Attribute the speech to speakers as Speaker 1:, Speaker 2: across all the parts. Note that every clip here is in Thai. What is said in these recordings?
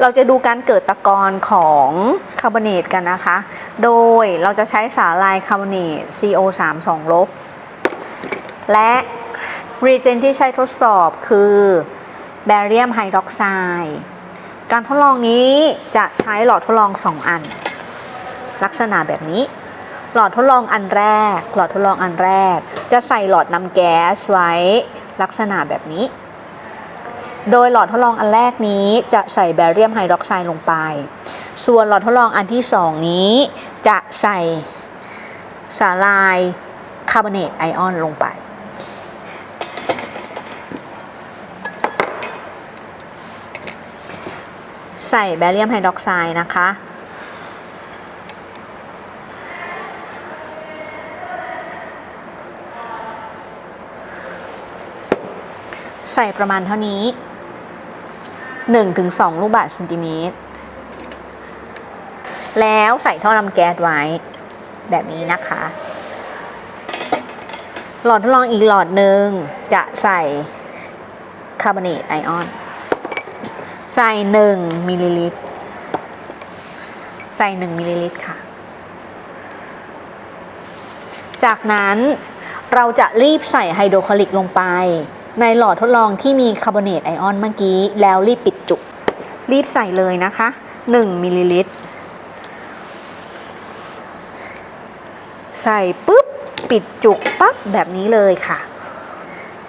Speaker 1: เราจะดูการเกิดตะกอนของคาร์บอเนตกันนะคะ โดยเราจะใช้สาลายคาร์บอเนต CO3 2ลบ และรีเจนที่ใช้ทดสอบคือแบเรียมไฮดรอกไซด์การทดลองนี้จะใช้หลอดทดลอง 2 อัน ลักษณะแบบนี้ หลอดทดลองอันแรก หลอดทดลองอันแรก จะใส่หลอดนำแก๊สไว้ลักษณะแบบนี้ โดยหลอดทดลองอันแรกนี้จะใส่แบเรียมไฮดรอกไซด์ลงไป ส่วนหลอดทดลองอันที่สองนี้จะใส่สาลายคาร์บอเนตไอออนลงไป ใส่แบเรียมไฮดรอกไซด์นะคะใส่ประมาณเท่านี้ 1-2 ลูกบาศก์เซนติเมตร แล้วใส่ท่อนำแก๊สไว้แบบนี้นะคะ หลอดทดลองอีกหลอดหนึ่งจะใส่คาร์บอเนตไอออน ใส่ 1มิลลิลิตร ใส่ 1มิลลิลิตรค่ะ จากนั้นเราจะรีบใส่ไฮโดรคลอริกลงไป ในหลอดทดลองที่มีคาร์บอเนตไอออนเมื่อกี้ แล้วรีบปิดจุก รีบใส่เลยนะคะ 1มิลลิลิตร ใส่ปุ๊บ ปิดจุกปั๊บแบบนี้เลยค่ะ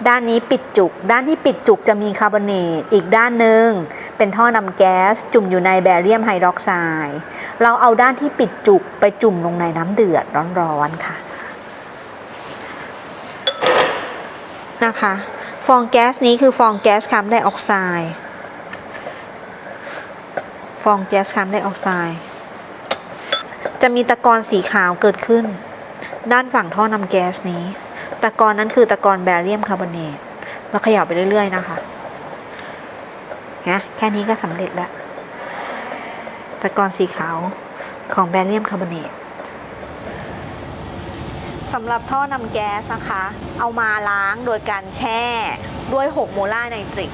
Speaker 1: ด้านนี้ปิดจุก ด้านที่ปิดจุกจะมีคาร์บอเนต อีกด้านหนึ่งเป็นท่อนำแก๊ส จุ่มอยู่ในแบเรียมไฮดรอกไซด์ เราเอาด้านที่ปิดจุกไปจุ่มลงในน้ำเดือดร้อนๆค่ะนะคะ ฟองแก๊สนี้คือฟองแก๊สคาร์บอนไดออกไซด์ฟองแก๊สคาร์บอนไดออกไซด์จะมีตะกอนสีขาวเกิดขึ้น ด้านฝั่งท่อนำแก๊สนี้ ตะกอนนั้นคือตะกอนแบเรียมคาร์บอเนตเราขยับไปเรื่อยๆนะคะนะแค่นี้ก็สำเร็จแล้วตะกอนสีขาวของแบเรียมคาร์บอเนต สำหรับท่อนำแก๊สนะคะ เอามาล้างโดยการแช่ด้วย 6 โมลาไนตริก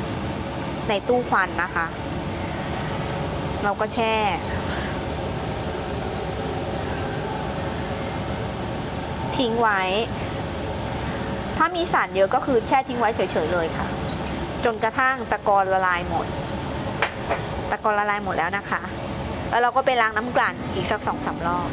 Speaker 1: ในตู้ควันนะคะ เราก็แช่ทิ้งไว้ ถ้ามีสารเยอะก็คือแช่ทิ้งไว้เฉยๆเลยค่ะ จนกระทั่งตะกอนละลายหมด ตะกอนละลายหมดแล้วนะคะ แล้วเราก็ไปล้างน้ำกลั่นอีกสักสองสารอบ